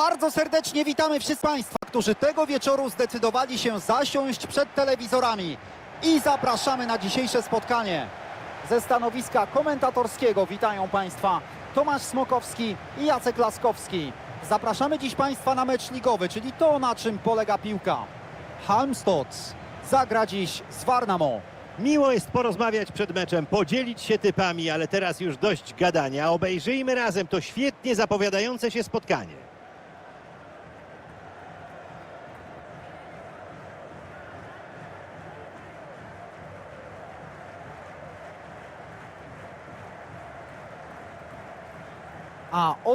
Bardzo serdecznie witamy wszystkich Państwa, którzy tego wieczoru zdecydowali się zasiąść przed telewizorami i zapraszamy na dzisiejsze spotkanie. Ze stanowiska komentatorskiego witają Państwa Tomasz Smokowski i Jacek Laskowski. Zapraszamy dziś Państwa na mecz ligowy, czyli to na czym polega piłka. Halmstad zagra dziś z Warnamo. Miło jest porozmawiać przed meczem, podzielić się typami, ale teraz już dość gadania. Obejrzyjmy razem to świetnie zapowiadające się spotkanie.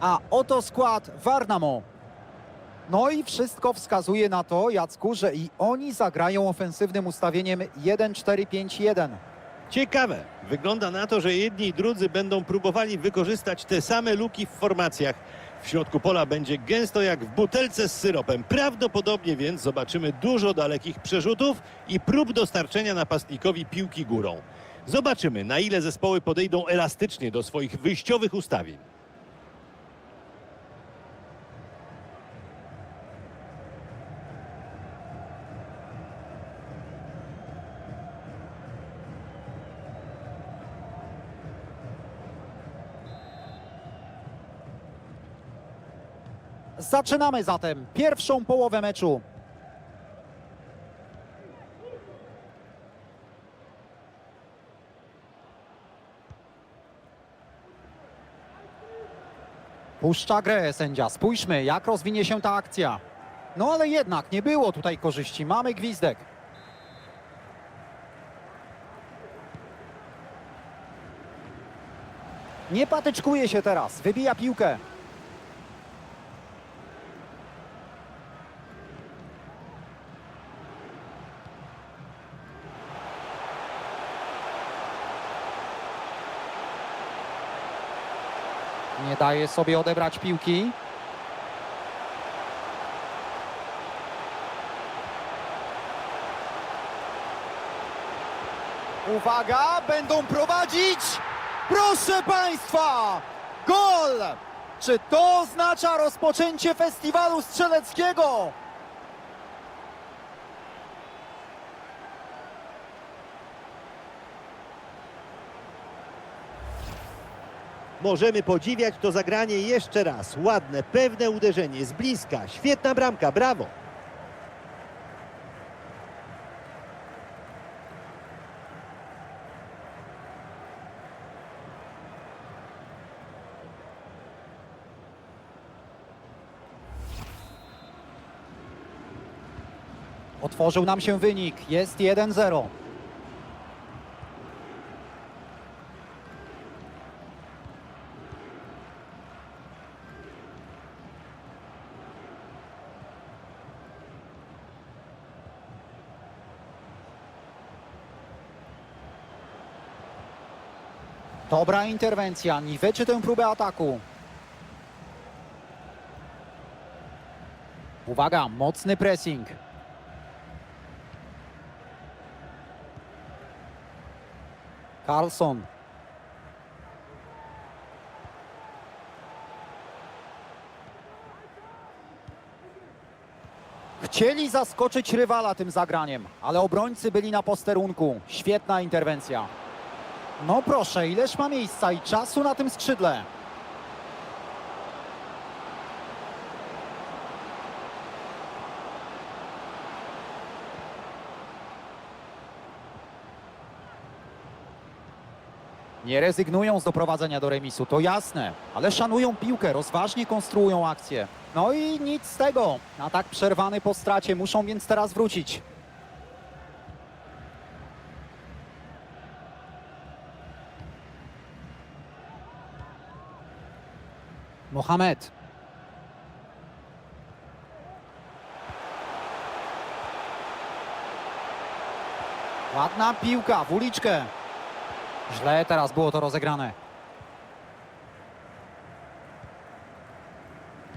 A oto skład Warnamo. No i wszystko wskazuje na to, Jacku, że i oni zagrają ofensywnym ustawieniem 1-4-5-1. Ciekawe. Wygląda na to, że jedni i drudzy będą próbowali wykorzystać te same luki w formacjach. W środku pola będzie gęsto jak w butelce z syropem. Prawdopodobnie więc zobaczymy dużo dalekich przerzutów i prób dostarczenia napastnikowi piłki górą. Zobaczymy, na ile zespoły podejdą elastycznie do swoich wyjściowych ustawień. Zaczynamy zatem pierwszą połowę meczu. Puszcza grę sędzia. Spójrzmy, jak rozwinie się ta akcja. No ale jednak nie było tutaj korzyści. Mamy gwizdek. Nie patyczkuje się teraz. Wybija piłkę. Daje sobie odebrać piłki. Uwaga, będą prowadzić! Proszę Państwa! Gol! Czy to oznacza rozpoczęcie festiwalu strzeleckiego? Możemy podziwiać to zagranie jeszcze raz. Ładne, pewne uderzenie z bliska. Świetna bramka, brawo. Otworzył nam się wynik. Jest 1-0. Dobra interwencja, niweczy tę próbę ataku. Uwaga, mocny pressing. Carlson. Chcieli zaskoczyć rywala tym zagraniem, ale obrońcy byli na posterunku. Świetna interwencja. No proszę, ileż ma miejsca i czasu na tym skrzydle. Nie rezygnują z doprowadzenia do remisu, to jasne, ale szanują piłkę, rozważnie konstruują akcję. No i nic z tego. Atak przerwany po stracie, muszą więc teraz wrócić. Mohamed. Ładna piłka w uliczkę. Źle teraz było to rozegrane.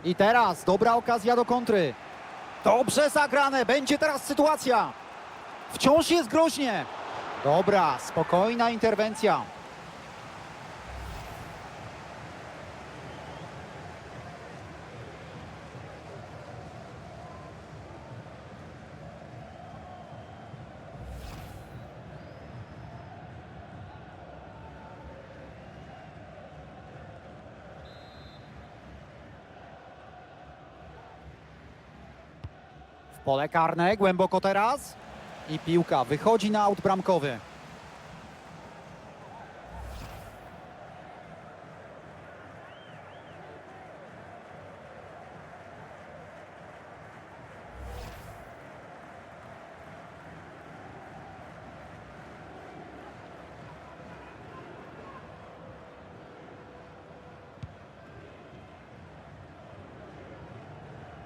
I teraz dobra okazja do kontry. Dobrze zagrane, będzie teraz sytuacja. Wciąż jest groźnie. Dobra, spokojna interwencja. Pole karne, głęboko teraz. I piłka wychodzi na aut bramkowy.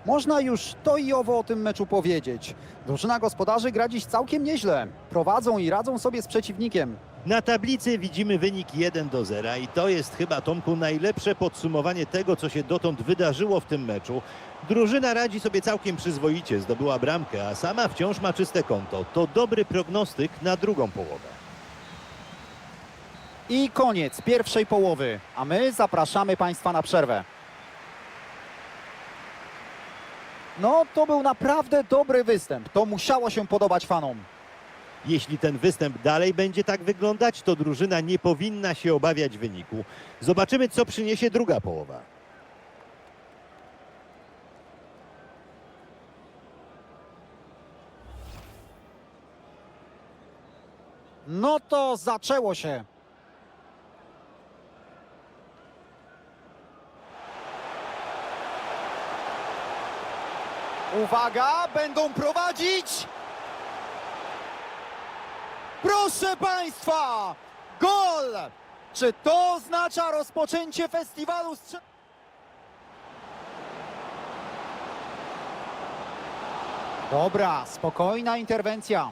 Można już to i owo o tym meczu powiedzieć. Drużyna gospodarzy gra dziś całkiem nieźle. Prowadzą i radzą sobie z przeciwnikiem. Na tablicy widzimy wynik 1 do 0 i to jest chyba, Tomku, najlepsze podsumowanie tego, co się dotąd wydarzyło w tym meczu. Drużyna radzi sobie całkiem przyzwoicie, zdobyła bramkę, a sama wciąż ma czyste konto. To dobry prognostyk na drugą połowę. I koniec pierwszej połowy, a my zapraszamy Państwa na przerwę. No, to był naprawdę dobry występ. To musiało się podobać fanom. Jeśli ten występ dalej będzie tak wyglądać, to drużyna nie powinna się obawiać wyniku. Zobaczymy, co przyniesie druga połowa. No to zaczęło się. Uwaga, będą prowadzić. Proszę Państwa, gol! Czy to oznacza rozpoczęcie festiwalu. Dobra, spokojna interwencja.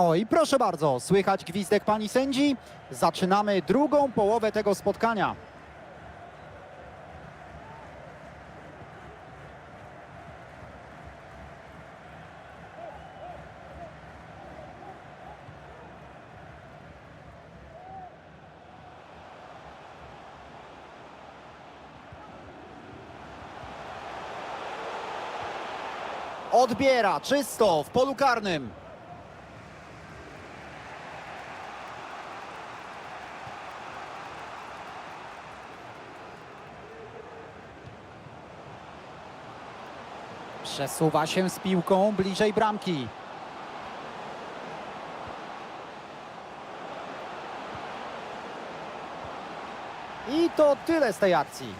Oj, proszę bardzo, słychać gwizdek pani sędzi. Zaczynamy drugą połowę tego spotkania. Odbiera czysto w polu karnym. Przesuwa się z piłką bliżej bramki. I to tyle z tej akcji.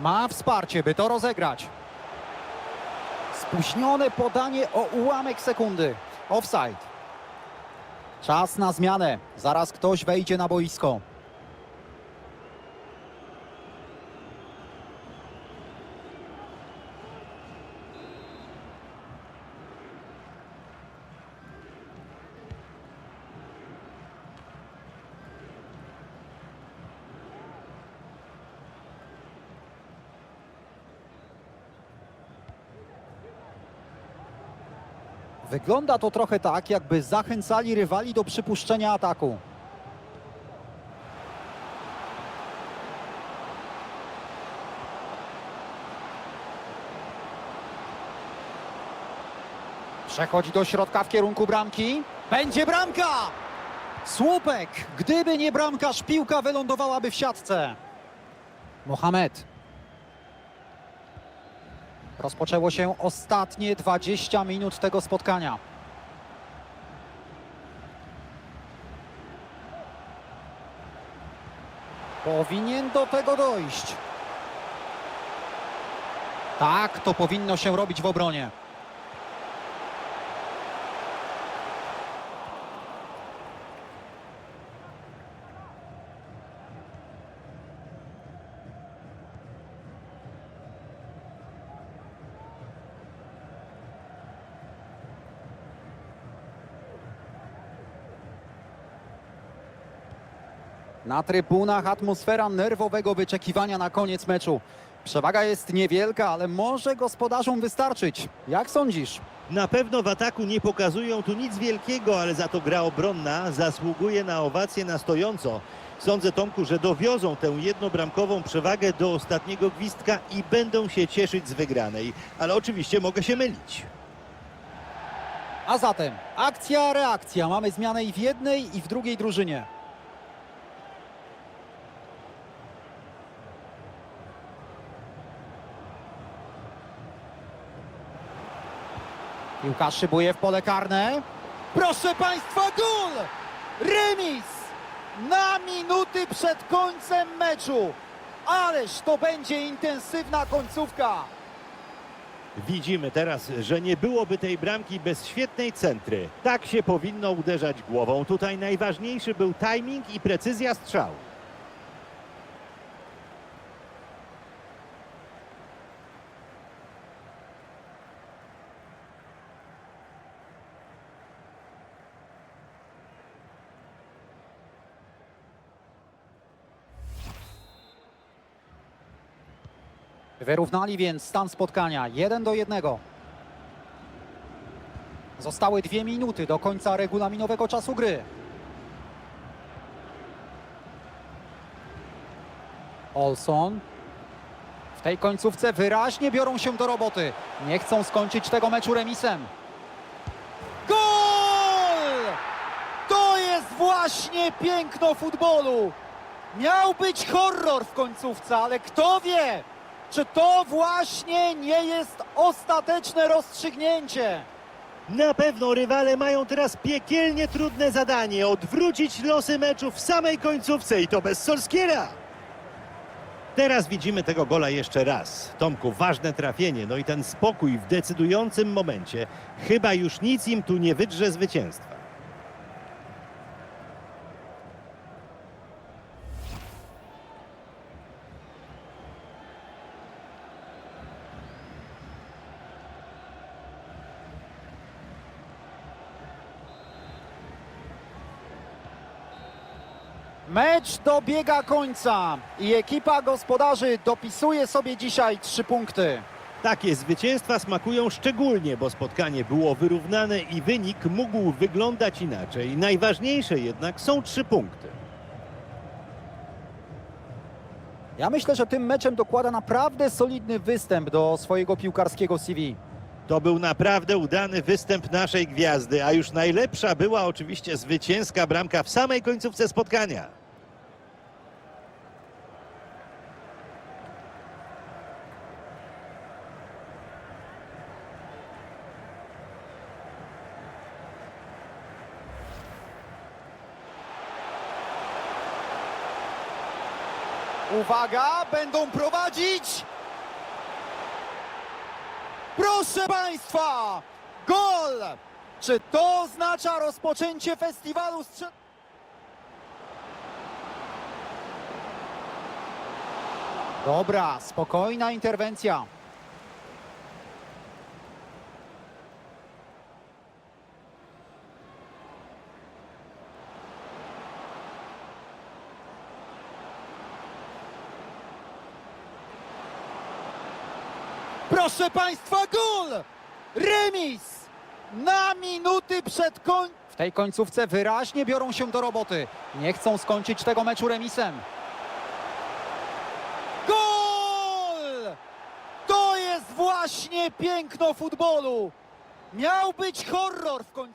Ma wsparcie, by to rozegrać. Spóźnione podanie o ułamek sekundy. Offside. Czas na zmianę. Zaraz ktoś wejdzie na boisko. Wygląda to trochę tak, jakby zachęcali rywali do przypuszczenia ataku. Przechodzi do środka w kierunku bramki. Będzie bramka! Słupek! Gdyby nie bramkarz, piłka wylądowałaby w siatce. Mohamed. Rozpoczęło się ostatnie 20 minut tego spotkania. Powinien do tego dojść. Tak, to powinno się robić w obronie. Na trybunach atmosfera nerwowego wyczekiwania na koniec meczu. Przewaga jest niewielka, ale może gospodarzom wystarczyć. Jak sądzisz? Na pewno w ataku nie pokazują tu nic wielkiego, ale za to gra obronna zasługuje na owację na stojąco. Sądzę, Tomku, że dowiozą tę jednobramkową przewagę do ostatniego gwizdka i będą się cieszyć z wygranej. Ale oczywiście mogę się mylić. A zatem akcja, reakcja. Mamy zmianę i w jednej, i w drugiej drużynie. Piłka szybuje w pole karne. Proszę Państwa, gol! Remis! Na minuty przed końcem meczu. Ależ to będzie intensywna końcówka. Widzimy teraz, że nie byłoby tej bramki bez świetnej centry. Tak się powinno uderzać głową. Tutaj najważniejszy był timing i precyzja strzału. Wyrównali więc stan spotkania 1 do 1. Zostały dwie minuty do końca regulaminowego czasu gry. Olson. W tej końcówce wyraźnie biorą się do roboty. Nie chcą skończyć tego meczu remisem. Gol! To jest właśnie piękno futbolu. Miał być horror w końcówce, ale kto wie, czy to właśnie nie jest ostateczne rozstrzygnięcie. Na pewno rywale mają teraz piekielnie trudne zadanie odwrócić losy meczu w samej końcówce i to bez Solskiera. Teraz widzimy tego gola jeszcze raz. Tomku, ważne trafienie, no i ten spokój w decydującym momencie. Chyba już nic im tu nie wydrze zwycięstwa. Mecz dobiega końca i ekipa gospodarzy dopisuje sobie dzisiaj trzy punkty. Takie zwycięstwa smakują szczególnie, bo spotkanie było wyrównane i wynik mógł wyglądać inaczej. Najważniejsze jednak są trzy punkty. Ja myślę, że tym meczem dokłada naprawdę solidny występ do swojego piłkarskiego CV. To był naprawdę udany występ naszej gwiazdy, a już najlepsza była oczywiście zwycięska bramka w samej końcówce spotkania. Uwaga, będą prowadzić! Proszę Państwa! Gol! Czy to oznacza rozpoczęcie festiwalu strzel... Dobra, spokojna interwencja. Proszę Państwa, gol! Remis! Na minuty przed koń... W tej końcówce wyraźnie biorą się do roboty. Nie chcą skończyć tego meczu remisem. Gol! To jest właśnie piękno futbolu. Miał być horror w końcu.